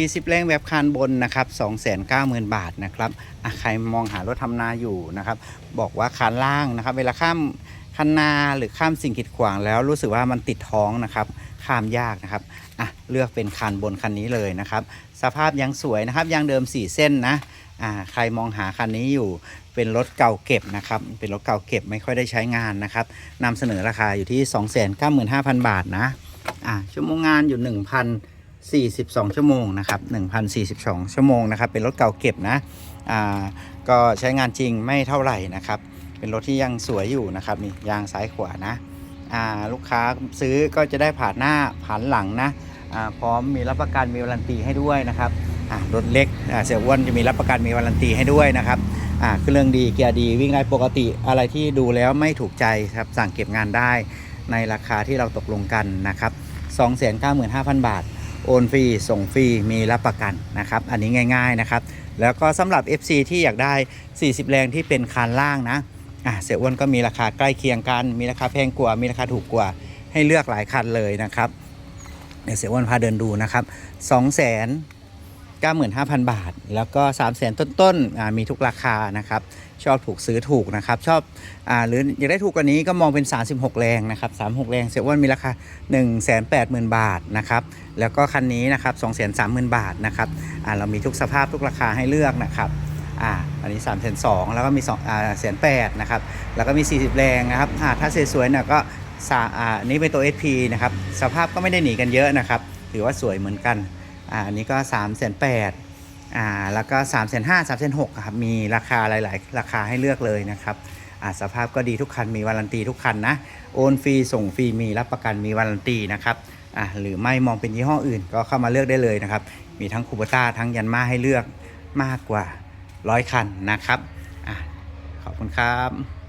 40 แรงแบบคานบนนะครับ 290,000 บาทนะครับอะใครมองหารถทำนาอยู่นะครับ บอกว่าคานล่างนะครับ เวลาข้ามคันนาหรือข้ามสิ่งกีดขวางแล้วรู้สึกว่ามันติดท้องนะครับ ข้ามยากนะครับอะเลือกเป็นคานบนคันนี้เลยนะครับ สภาพยังสวยนะครับยางเดิม 4 เส้นนะอ่าใครมองหาคันนี้อยู่เป็นรถเก่าเก็บนะครับ เป็นรถเก่าเก็บไม่ค่อยได้ใช้งานนะครับนำเสนอราคาอยู่ที่ 295,000 บาทนะอ่าชั่วโมงงานอยู่ 42 ชั่วโมงนะครับ1,042 ชั่วโมงนะครับ เป็นรถเก่าเก็บนะ อ่า ก็ใช้งานจริงไม่เท่าไหร่นะครับ เป็นรถที่ยังสวยอยู่นะครับนี่ยางซ้ายขวานะ อ่า ลูกค้าซื้อก็จะได้ผ่านหน้าผ่านหลังนะ อ่า พร้อมมีรับประกันมีวารันตีให้ด้วยนะครับ อ่า รถเล็ก อ่า เสียอ้วนจะมีรับประกันมีวารันตีให้ด้วยนะครับ อ่าเครื่องดีเกียร์ดีวิ่งได้ปกติ อะไรที่ดูแล้วไม่ถูกใจครับสั่งเก็บงานได้ในราคาที่เราตกลงกันนะครับ295,000 บาท โอนฟรีส่งฟรีมีรับประกันนะครับ อันนี้ง่าย ๆนะครับ แล้วก็สำหรับ FC ที่อยากได้ 40 แรงที่เป็นคานล่างนะอะเสียอ้วนก็มีราคาใกล้เคียงกัน มีราคาแพงกว่า มีราคาถูกกว่า ให้เลือกหลายคันเลยนะครับ เดี๋ยวเสียอ้วนพาเดินดูนะครับ 2 0 0 0 0 95,000 บาท แล้วก็ 300,000 ต้นๆมีทุกราคานะครับ ชอบถูกซื้อถูกนะครับ ชอบอหรืออยากได้ถูกกว่านี้ก็มองเป็น 36 แรงนะครับ 36 แรงเสียอ้วนมีราคา 180,000 บาทนะครับ แล้วก็คันนี้นะครับ 230,000 บาทนะครับเรามีทุกสภาพทุกราคาให้เลือกนะครับอ่าอันนี้3ามแสนสองแล้วก็มี2อ่าแสนแปดนะครับ แล้วก็มี 40 แรงนะครับอ่าถ้าสวยๆเนี่ยก็สาอ่านนี้เป็นตัว SP นะครับ สภาพก็ไม่ได้หนีกันเยอะนะครับ ถือว่าสวยเหมือนกัน อ่าอันนี้ก็3ามแสนแปดอ่าแล้วก็3ามแสนห้าสามแสนหกครับมีราคาหลาย ๆ ราคาให้เลือกเลยนะครับอ่าสภาพก็ดีทุกคันมีวารันตีทุกคันนะโอนฟรีส่งฟรีมีรับประกันมีวารันตีนะครับอ่าหรือไม่มองเป็นยี่ห้ออื่นก็เข้ามาเลือกได้เลยนะครับมีทั้งคูปต้าทั้งยันมาให้เลือกมากกว่าร้อยคันนะครับอะขอบคุณครับ